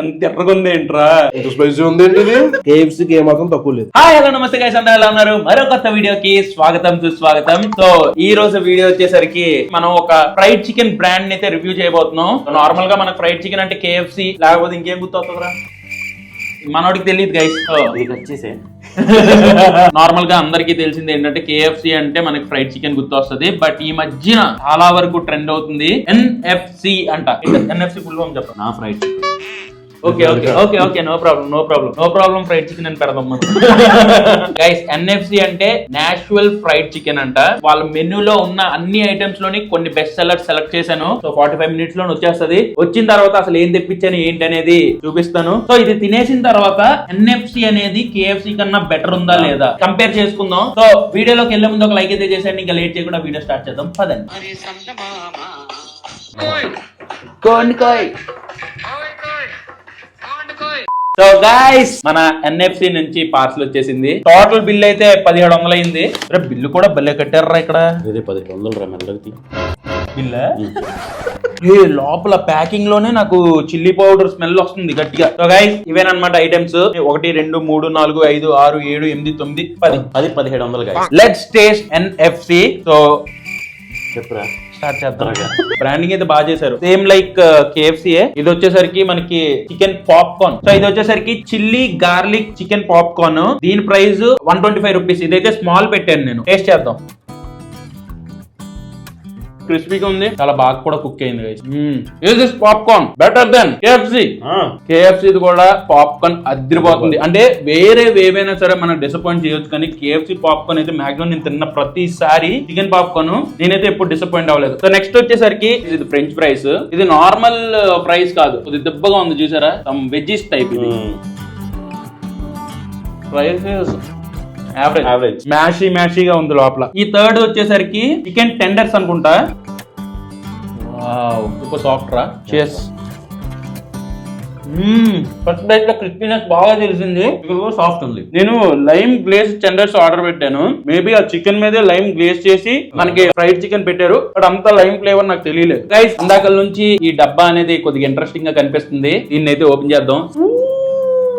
ఎంత ఎర్రగుంది ఏంట్రా? స్పైసీ ఉంది ఏంటి ఇది? కేఎఫ్సీకి ఏమాత్రం తక్కువ లేదు. హాయ్ హలో నమస్తే గైస్ అందరూ ఎలా ఉన్నారు? మరో కొత్త వీడియోకి స్వాగతం సుస్వాగతం. సో ఈ రోజు వీడియో వచ్చేసరికి మనం ఒక ఫ్రైడ్ చికెన్ బ్రాండ్ని అయితే రివ్యూ చేయబోతున్నాం. నార్మల్గా మనకు ఫ్రైడ్ చికెన్ అంటే కేఎఫ్సి లేకపోతే ఇంకేం గుర్తొస్తుందిరా? మనోడికి తెలియదు గైస్ నీకు వచ్చేసే. నార్మల్గా అందరికీ తెలిసింది ఏంటంటే కేఎఫ్సి అంటే మనకి ఫ్రైడ్ చికెన్ గుర్తొస్తుంది. బట్ ఈ మధ్యన చాలా వరకు ట్రెండ్ అవుతుంది ఎన్ఎఫ్సి అంట. ఎన్ఎఫ్సి ఫుల్ ఫామ్ చెప్పండి. నా fried okay okay okay okay no problem no problem no problem fried chicken అని పెడదాం మనం గైస్ ఎన్ఎఫ్సి అంటే నేచురల్ ఫ్రైడ్ చికెన్ అంట. వాళ్ళ మెనూలో ఉన్న అన్ని ఐటమ్స్లోని కొన్ని బెస్ట్ సెలెక్ట్ సెలెక్ట్ చేశాను. సో ఫార్టీ ఫైవ్ మినిట్స్లో వచ్చేస్తది. వచ్చిన తర్వాత అసలు ఏం తెప్పించాను ఏంటి అనేది చూపిస్తాను. సో ఇది తినేసిన తర్వాత ఎన్ఎఫ్సి అనేది కేఎఫ్సి కన్నా బెటర్ ఉందా లేదా కంపేర్ చేసుకుందాం. సో వీడియోలోకి వెళ్ళే ముందు ఒక లైక్ అయితే చేసేయండి ఇంకా లేట్ చేయకుండా వీడియో స్టార్ట్ చేద్దాం. పదండి. కోండి కోయ్. సో గైస్ మన ఎన్ఎఫ్సి నుంచి పార్సల్ వచ్చేసింది. టోటల్ బిల్ అయితే పదిహేడు వందలు అయింది. రే బిల్లు కూడా భలే కట్టారా ఇక్కడ. పది వందలు రా మెల్లకి బిల్ ఏ లోపల ప్యాకింగ్లోనే నాకు చిల్లీ పౌడర్ స్మెల్ వస్తుంది గట్టిగా. సో గైస్ ఇవేనమాట ఐటమ్స్ ఒకటి రెండు మూడు నాలుగు ఐదు ఆరు ఏడు ఎనిమిది తొమ్మిది పది. అది పదిహేడు వందలు లెట్స్ టేస్ట్ ఎన్ఎఫ్సి సో చెప్పురా? స్టార్ట్ చేద్దాం. బ్రాండింగ్ అయితే బాగా చేశారు. సేమ్ లైక్ కేఎఫ్సి ఇది వచ్చేసరికి మనకి చికెన్ పాప్కార్న్. సో ఇది వచ్చేసరికి చిల్లీ గార్లిక్ చికెన్ పాప్కార్న్. దీని price one twenty five rupees. ఇదైతే స్మాల్ పెట్టాను నేను. టేస్ట్ చేద్దాం. క్రిస్పీగా ఉంది. చాలా బాగా కూడా కుక్ అయింది is this popcorn better than KFC KFC కూడా పాప్కార్న్ అదిరిపోతుంది. అంటే వేరే ఏవైనా సరే మనం డిసప్పాయింట్ చేయొచ్చు కానీ కేఎఫ్సి పాప్కార్న్ అయితే మాక్సిమం నేను తిన్న ప్రతిసారి చికెన్ పాప్కార్న్ నేనైతే ఎప్పుడు డిసప్పాయింట్ అవ్వలేదు. సో నెక్స్ట్ వచ్చేసరికి ఇది ఫ్రెంచ్ ఫ్రైస్ ఇది నార్మల్ ఫ్రైస్ కాదు. ఇది దిబ్బగా ఉంది చూసారా? సమ్ వెజ్జీస్ టైప్ ఇది. Fries average. మ్యాషీ మ్యాషీగా ఉంది లోపల. ఈ థర్డ్ వచ్చేసరికి చికెన్ టెండర్స్ అనుకుంటా. సూపర్ సాఫ్ట్ రా. చేస్ ఫస్ట్ బైట్లో క్రిస్పీనెస్ బాగా తెలిసింది. సాఫ్ట్ ఉంది. నేను లైమ్ గ్లేజ్ టెండర్స్ ఆర్డర్ పెట్టాను. మేబీ ఆ చికెన్ మీదే లైమ్ గ్లేజ్ చేసి మనకి ఫ్రైడ్ చికెన్ పెట్టారు. బట్ అంత లైమ్ ఫ్లేవర్ నాకు తెలియలేదు. గైస్ ఇందాక నుంచి ఈ డబ్బా అనేది కొద్దిగా ఇంట్రెస్టింగ్గా కనిపిస్తుంది. దీన్ని అయితే ఓపెన్ చేద్దాం.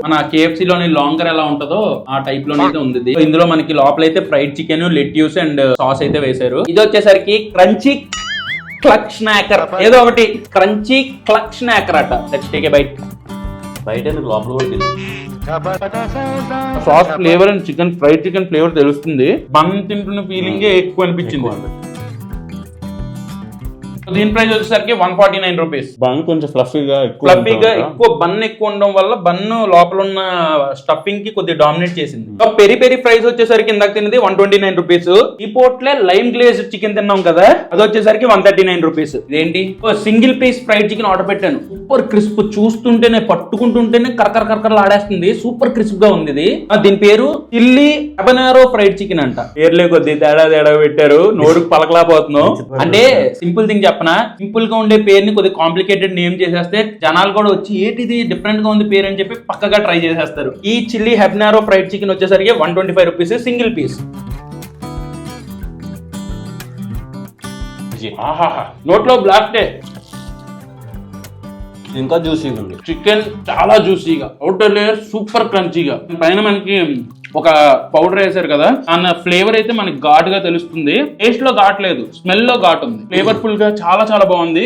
మన కేఎఫ్సి లోని లాంగర్ ఎలా ఉంటుందో ఆ టైప్లోనే అయితే ఉంది. ఇది. ఇందులో మనకి లోపల అయితే fried chicken lettuce and sauce అయితే వేశారు. ఇది వచ్చేసరికి క్రంచీ క్లక్ స్నాకర్ ఏదో ఒకటి క్రంచీ క్లక్ స్నాకర్ అట. లెట్స్ టేక్ ఏ బైట్ బయట లోపల కూడా sauce flavour and chicken fried chicken flavour తెలుస్తుంది. బన్ తింటున్న ఫీలింగ్ ఎక్కువ అనిపించింది. దీని ప్రైస్ వచ్చేసరికి one forty nine rupees bun కొంచెం ఫ్లఫీగా ఎక్కువ ఫ్లఫీగా. ఎక్కువ బన్ ఎక్కువ ఉండడం వల్ల బన్ లోపల ఉన్న స్టఫింగ్కి కొద్దిగా డామినేట్ చేసింది. సో పెరి పెరి ప్రైస్ వచ్చేసరికి ఇందాక తిన్నది వన్ ట్వంటీ నైన్ రూపీస్ ఈ పోట్లే లైమ్ గ్లేజ్ చికెన్ తిన్నాం కదా అది వచ్చేసరికి వన్ థర్టీ నైన్ రూపీస్ ఇదేంటి single piece fried chicken order పెట్టాను. సూపర్ క్రిస్ప్ చూస్తుంటేనే పట్టుకుంటుంటేనే కరకర కరకరలు ఆడేస్తుంది. సూపర్ క్రిస్ప్గా ఉంది ఇది. దీని పేరు చిల్లీ అబనారో ఫ్రైడ్ చికెన్ అంట. పేర్లే కొద్ది తేడా తేడా పెట్టారు. నోరుకు పలకలాపోతున్నాం అంటే సింపుల్ థింగ్ చెప్పనా సింపుల్గా ఉండే పేరుని కొద్దిగా కాంప్లికేటెడ్ నేమ్ చేసేస్తే జనాలు కూడా వచ్చి ఏంటిది? డిఫరెంట్గా ఉంది పేరు అని చెప్పి పక్కగా ట్రై చేసేస్తారు. ఈ చిల్లీ హెబ్నారో ఫ్రైడ్ చికెన్ వచ్చేసరికి one twenty five rupees single piece. ఆహాహా. నోట్లో బ్లాస్టే ఇంకా జ్యూసీగా ఉంది. చికెన్ చాలా జ్యూసీగా. అవుటర్ లేయర్ సూపర్ క్రంచీగా. పైన మనకి ఒక పౌడర్ వేసారు కదా అన్న ఫ్లేవర్ అయితే మనకి ఘాట్గా తెలుస్తుంది. టేస్ట్లో ఘాట్ లేదు స్మెల్లో ఘాట్ ఉంది. ఫ్లేవర్ఫుల్గా చాలా చాలా బాగుంది.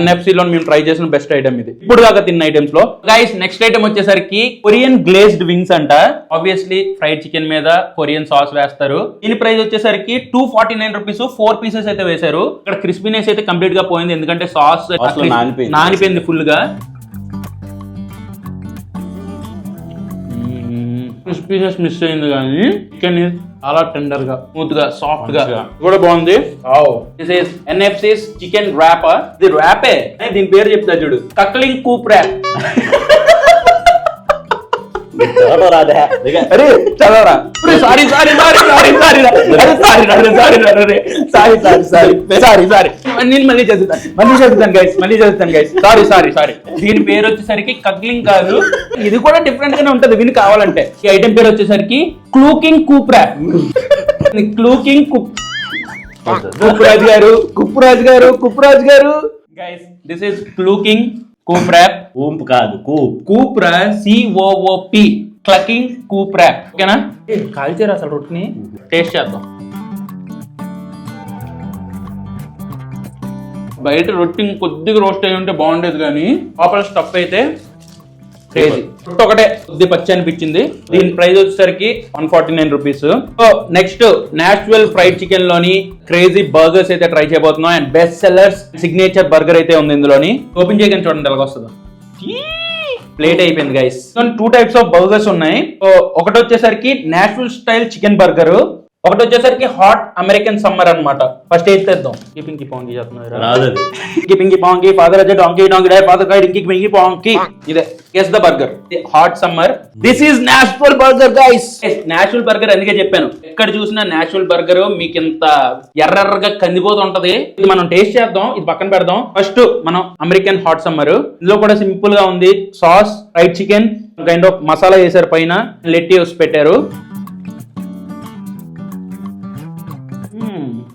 ఎన్ఎఫ్సి లో మేము ట్రై చేసిన బెస్ట్ ఐటమ్ ఇది. ఇప్పుడు దాకా తిన్న ఐటమ్స్లో. గైస్ నెక్స్ట్ ఐటమ్ వచ్చేసరికి కొరియన్ గ్లేజ్డ్ వింగ్స్ అంట. ఆబ్వియస్లీ ఫ్రైడ్ చికెన్ మీద కొరియన్ సాస్ వేస్తారు. దీని ప్రైస్ వచ్చేసరికి two forty nine rupees four pieces అయితే వేశారు. ఇక్కడ క్రిస్పీనెస్ అయితే కంప్లీట్గా పోయింది. ఎందుకంటే సాస్. నానిపోయింది. ఫుల్గా. క్రిస్పీనెస్ మిస్ అయింది కానీ చికెన్ చాలా టెండర్గా స్మూత్గా సాఫ్ట్గా. కూడా బాగుంది. This is NFC's chicken wrap ఇది ర్యాపే దీని పేరు చెప్తా చూడు. Cackling coop wrap. అరే చదవరా sorry sorry sorry sorry sorry sorry sorry sorry sorry sorry sorry నేను మళ్ళీ చదువుతాను మళ్ళీ చదువుతాను గైస్ మళ్ళీ చదువుతాను గైస్ సారీ సారీ సారీ దీని పేరు వచ్చేసరికి కగ్లింగ్ కాదు. ఇది కూడా డిఫరెంట్ గానే ఉంటది. విని కావాలంటే. ఈ ఐటెం పేరు వచ్చేసరికి క్లూకింగ్ కూప్రా క్లూకింగ్ కుప్ కుప్పురాజు గారు కుప్పురాజు గారు కుప్పురాజు గారు. Guys this is clucking coop wrap ఊంపు కాదు కూప్ కూప్రా సిఓఓపి క్లకింగ్ కూప్రా ఓకేనా ఏ, కాల్చారు అసలు రొట్టిని? టేస్ట్ చేద్దాం. బయట రొట్టి కొద్దిగా రోస్ట్ అయి ఉంటే బాగుండేది కానీ లోపల స్టఫ్ అయితే క్రేజీ రొట్టె ఒకటే కొద్ది పచ్చి అనిపించింది. దీని ప్రైస్ వచ్చేసరికి one forty nine rupees so next natural fried చికెన్లోని crazy burgers అయితే ట్రై చేయబోతున్నాం. And best sellers signature burger అయితే ఉంది ఇందులోని. ఓపెన్ చేయగానే చూడండి ఎలాగ వస్తుందో. ప్లేట్ అయిపోయింది guys two types of burgers ఉన్నాయి. ఒకటి వచ్చేసరికి నేచురల్ స్టైల్ చికెన్ బర్గర్ ఒకటి వచ్చేసరికి హాట్ అమెరికన్ సమ్మర్ అన్నమాట. ఫస్ట్ ఏది తెద్దాం? కీపింగ్కి పాంగి చేస్తున్నారు రాదు అది పింగి పాంగి ఫాదర్ అజె డాంకీ డాంకీ డే ఫాదర్ కై డింకి పింగి పాంకి ఇదే guess the burger hot summer this is natural burger guys natural burger అందుకే చెప్పాను. ఎక్కడ చూసినా నేచురల్ బర్గర్ మీకు ఇంత ఎర్రెర్రగా కందిపోతూ ఉంటది ఇది మనం టేస్ట్ చేద్దాం ఇది పక్కన పెడదాం. ఫస్ట్ మనం అమెరికన్ హాట్ సమ్మర్ ఇందులో కూడా సింపుల్గా ఉంది. Sauce fried chicken kind of masala వేసారు పైన లెట్యూస్ పెట్టారు.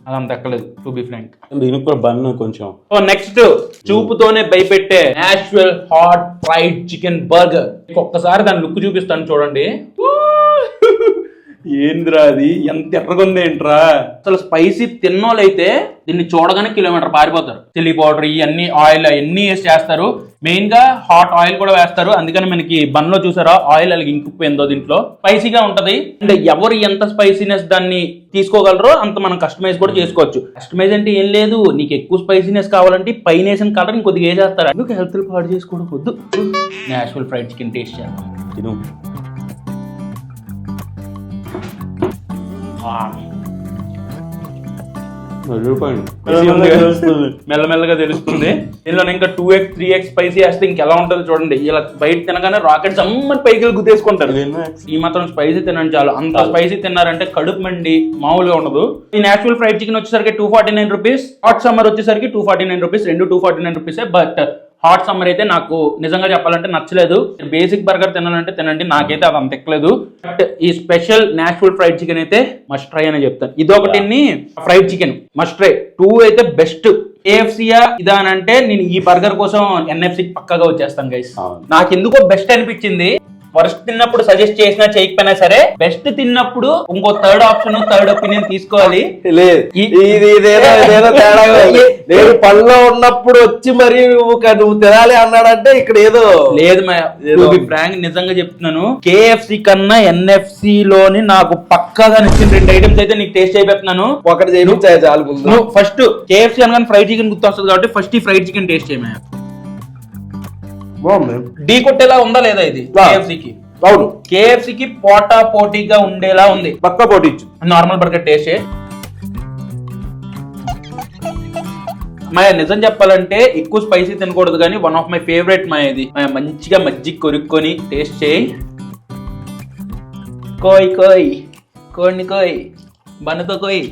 అదంత ఎక్కలేదు టు బి ఫ్రాంక్ దీనికి కూడా బన్ కొంచెం. సో నెక్స్ట్ చూపుతోనే భయపెట్టే natural hot fried chicken burger ఒక్కసారి దాని లుక్ చూపిస్తాను చూడండి. ఏంద్రా అది? ఎంత ఎర్రగుంది ఏంట్రా అసలు స్పైసీ తిన్నోళ్ళైతే దీన్ని చూడగానే కిలోమీటర్ పారిపోతారు. చిల్లీ పౌడర్ ఇవన్నీ ఆయిల్ అన్ని వేసి చేస్తారు. మెయిన్గా హాట్ ఆయిల్ కూడా వేస్తారు. అందుకని మనకి బన్లో చూసారా? ఆయిల్ అలాగే ఇంకిపోయిందో దీంట్లో. స్పైసీగా ఉంటది. అండ్ ఎవరు ఎంత స్పైసీనెస్ దాన్ని తీసుకోగలరో అంత మనం కస్టమైజ్ కూడా చేసుకోవచ్చు. కస్టమైజ్ అంటే ఏం లేదు. నీకు ఎక్కువ స్పైసీనెస్ కావాలంటే పైన వేసిన కలర్ ఇంకొద్దిగా వేసేస్తారు. అందుకు హెల్త్ పాడు చేసుకోవడం వద్దు. నేచురల్ ఫ్రైడ్ చికెన్ టేస్ట్ చేద్దాం. మెల్లమెల్లగా తెలుస్తుంది. దీనిలో ఇంకా two X three X spicy వేస్తే ఇంకెలా ఉంటుందో చూడండి. ఇలా బయట తినగానే రాకెట్స్ అమ్మని పైకి గుద్దేసుకుంటారు. ఈ మాత్రం స్పైసీ తినండి చాలు. అంత స్పైసీ తిన్నారంటే కడుపు మండి మామూలుగా ఉండదు. ఈ నేచురల్ ఫ్రైడ్ చికెన్ వచ్చేసరికి two forty nine rupees hot summer వచ్చేసరికి టూ ఫార్టీ నైన్ రూపీస్ రెండు two forty nine rupees but hot summer అయితే నాకు నిజంగా చెప్పాలంటే నచ్చలేదు. బేసిక్ బర్గర్ తినాలంటే తినండి నాకైతే అది అంత ఎక్కలేదు. బట్ ఈ స్పెషల్ నేచురల్ ఫ్రైడ్ చికెన్ అయితే మస్ట్ ట్రై అని చెప్తాను. ఇదొకటి fried chicken must try too అయితే బెస్ట్ ఏఎఫ్సియా ఇదా అని అంటే నేను ఈ బర్గర్ కోసం ఎన్ఎఫ్సి పక్కగా వచ్చేస్తాను గైస్. నాకు ఎందుకో బెస్ట్ అనిపించింది. వర్స్ట్ తిన్నప్పుడు సజెస్ట్ చేసినా చేయకపోయినా సరే బెస్ట్ తిన్నప్పుడు ఇంకో థర్డ్ ఆప్షన్ థర్డ్ ఒపీనియన్ తీసుకోవాలి. లేదు ఇది ఇదేదో ఇదేదో. నేను పనిలో ఉన్నప్పుడు వచ్చి మరి నువ్వు తినాలి అన్నాడంటే ఇక్కడ ఏదో లేదు ఫ్రాంక్ నిజంగా చెప్తున్నాను. కేఎఫ్సి కన్నా ఎన్ఎఫ్సి లోని నాకు పక్కాగా నచ్చిన రెండు ఐటమ్స్ అయితే నీకు టేస్ట్ అయిపోతున్నాను ఒకటి చేయించాయి చాలు ఫస్ట్ కేఎఫ్సి అనగానే ఫ్రైడ్ చికెన్ గుర్తొస్తుంది కాబట్టి ఫస్ట్ ఈ ఫ్రైడ్ చికెన్ టేస్ట్ చేయమా బాగుంది. ఢీ కొట్టేలా ఉందా లేదా ఇది? ఆ. KFC కి. అవును. KFC కి పోటా పోటీగా ఉండేలా ఉంది. పక్క పోటీ నార్మల్ బర్గర్ టేస్ట్. మాయ నిజం చెప్పాలంటే ఎక్కువ స్పైసీ తినకూడదు కానీ వన్ ఆఫ్ మై ఫేవరెట్ మాయ ఇది. మంచిగా మజ్జిగ కొరుక్కొని టేస్ట్ చేయి. కోయ్ కోయ్. కోడిని కోయ్. బన్నతో కోయ్.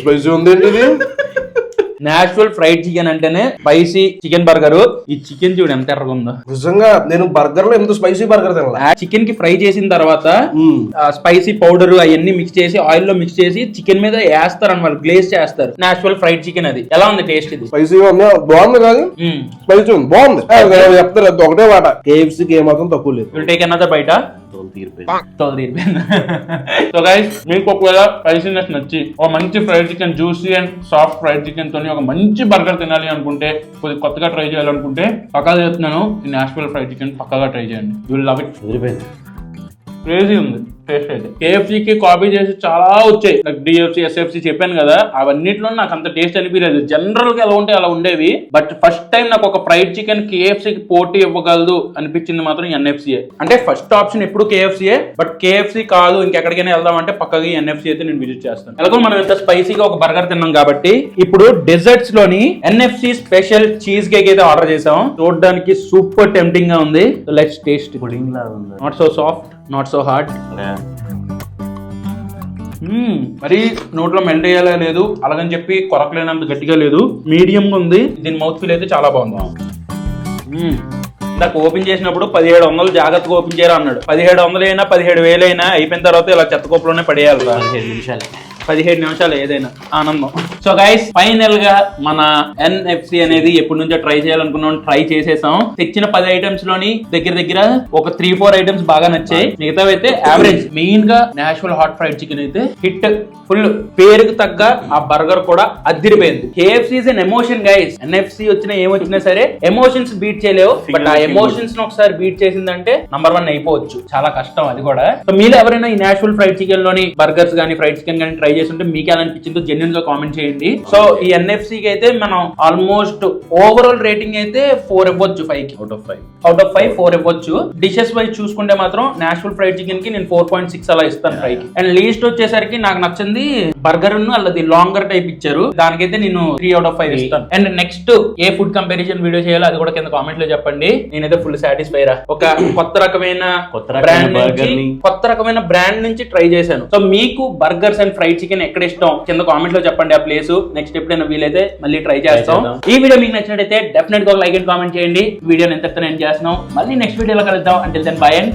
స్పైసీ ఉంది ఇది నేచురల్ ఫ్రైడ్ చికెన్ అంటేనే స్పైసీ చికెన్ బర్గర్. ఈ చికెన్ చూడు ఎంత ఎర్రగా ఉందో. నిజంగా నేను బర్గర్లో ఎంత స్పైసీ బర్గర్ తినలే? చికెన్కి ఫ్రై చేసిన తర్వాత. స్పైసీ పౌడర్ అవన్నీ మిక్స్ చేసి ఆయిల్లో మిక్స్ చేసి చికెన్ మీద వేస్తారు అనమాట గ్లేజ్ చేస్తారు. నేచురల్ ఫ్రైడ్ చికెన్ అది. ఎలా ఉంది టేస్ట్ ఇది? స్పైసీగా ఉంది బాగుంది కాదు. స్పైసీ బాగుంది. అది ఒకటే మాట కేఎఫ్సీకి ఏమాత్రం తక్కువ లేదు. టేక్ బయట తీరిపోయింది. సో గైస్ మీకు ఒకవేళ స్పైసీనెస్ నచ్చి ఒక మంచి fried chicken juicy and soft fried chicken తోని ఒక మంచి బర్గర్ తినాలి అనుకుంటే కొద్దిగా కొత్తగా ట్రై చేయాలనుకుంటే పక్కాగా చెప్తున్నాను ఈ నేషనల్ ఫ్రైడ్ చికెన్ పక్కాగా ట్రై చేయండి. You will love it crazy ఉంది. టేస్ట్ అయితే KFC కి కాపీ చేసి చాలా వచ్చాయి. లైక్ డిఎఫ్సి ఎస్ఎఫ్సి చెప్పాను కదా అవన్నిట్లో నాకు అంత టేస్ట్ అనిపించలేదు. జనరల్గా ఎలా ఉంటే అలా ఉండేవి బట్ ఫస్ట్ టైం నాకు ఒక ఫ్రైడ్ చికెన్ కేఎఫ్సి కి పోటీ ఇవ్వగలదు అనిపించింది మాత్రం ఎన్ఎఫ్సిఏ అంటే ఫస్ట్ ఆప్షన్ ఎప్పుడు కేఎఫ్సిఏ బట్ కేఎఫ్సి కాదు ఇంకెక్కడికైనా వెళ్దాం అంటే పక్కగా ఎన్ఎఫ్సి అయితే నేను విజిట్ చేస్తాను. ఎలాగో మనం ఇంత స్పైసీగా ఒక బర్గర్ తిన్నాం కాబట్టి ఇప్పుడు డెజర్ట్స్లోని ఎన్ఎఫ్సి స్పెషల్ చీజ్ కేక్ అయితే ఆర్డర్ చేసాం చూడడానికి సూపర్ టెంప్టింగ్గా ఉంది. లెట్స్ టేస్ట్ పుడింగ్ లాగా ఉంది. Not so soft not so hard మరి నోట్లో మెల్ట్ అయ్యేలా లేదు? అలాగని చెప్పి కొరకలేనంత గట్టిగా లేదు. మీడియం గా ఉంది. దీని మౌత్ ఫీల్ అయితే చాలా బాగుంది. మ్మ్. ఇందాక ఓపెన్ చేసినప్పుడు పదిహేడు వందలు జాగ్రత్తగా ఓపెన్ చేయరా అన్నాడు. పదిహేడు వందలు అయినా పదిహేడు వేలు అయినా అయిపోయిన తర్వాత ఇలా చెత్త కోపలోనే పడేయాలి రా. పదిహేను నిమిషాలు. పదిహేడు నిమిషాలు ఏదైనా ఆనందం. సో గైస్ ఫైనల్గా మన ఎన్ఎఫ్సి అనేది ఎప్పటి నుంచో ట్రై చేయాలనుకున్నాం ట్రై చేసేసాం. తెచ్చిన పది ఐటమ్స్లోని దగ్గర దగ్గర ఒక త్రీ ఫోర్ ఐటమ్స్ బాగా నచ్చాయి. మిగతావి అయితే యావరేజ్ మెయిన్గా నేచురల్ హాట్ ఫ్రైడ్ చికెన్ అయితే హిట్ ఫుల్ పేరుకు తగ్గ ఆ బర్గర్ కూడా అదిరిపోయింది KFC is an emotion guys NFC వచ్చినా ఏమొచ్చినా సరే ఎమోషన్స్ బీట్ చేయలేవు. బట్ ఆ ఎమోషన్స్ని ఒకసారి బీట్ చేసిందంటే నంబర్ వన్ అయిపోవచ్చు. చాలా కష్టం అది కూడా. సో మీరు ఎవరైనా ఈ నేచురల్ ఫ్రైడ్ చికెన్లోని బర్గర్స్ కానీ ఫ్రైడ్ చికెన్ కానీ ట్రై చేస్తుంటే మీకు ఎలా అనిపించిందో జెన్యున్గా కామెంట్ చేయండి. సో ఈ ఎన్ఎఫ్సి కి అయితే మనం ఆల్మోస్ట్ ఓవరాల్ రేటింగ్ అయితే ఫోర్ ఇవ్వచ్చు ఫైవ్కి. Out of five out of five four ఇవ్వచ్చు. డిషెస్ వైజ్ చూసుకుంటే మాత్రం నేచురల్ ఫ్రైడ్ చికెన్కి నేను ఫోర్ పాయింట్ సిక్స్ అలా ఇస్తాను ఫ్రై కి. అండ్ లీస్ట్ వచ్చేసరికి నాకు నచ్చింది బర్గర్ అల్లది లాంగర్ టైప్ ఇచ్చారు. దానికైతే నేను త్రీ అవుట్ ఆఫ్ ఫైవ్ ఇస్తాను. అండ్ నెక్స్ట్ ఏ ఫుడ్ కంపారిజన్ వీడియో చేయాలో అది కూడా కింద కామెంట్లో చెప్పండి. నేనైతే ఫుల్ సాటిస్ఫై రా ఒక కొత్త రకమైన కొత్త రకమైన బ్రాండ్. కొత్త రకమైన బ్రాండ్ నుంచి ట్రై చేశాను. సో మీకు బర్గర్స్ అండ్ ఫ్రైడ్ చికెన్ ఎక్కడ ఇష్టం? కింద కామెంట్లో చెప్పండి ఆ ప్లేస్ నెక్స్ట్ ఎప్పుడైనా వీలైతే మళ్ళీ ట్రై చేస్తాం. ఈ వీడియో మీకు నచ్చినట్టయితే డెఫినెట్గా లైక్ అండ్ కామెంట్ చేయండి. వీడియోని ఎంతటితో ఎండ్ చేస్తున్నాం. మళ్ళీ నెక్స్ట్ వీడియోలో కలుద్దాం. అంటే దెన్ బై అండ్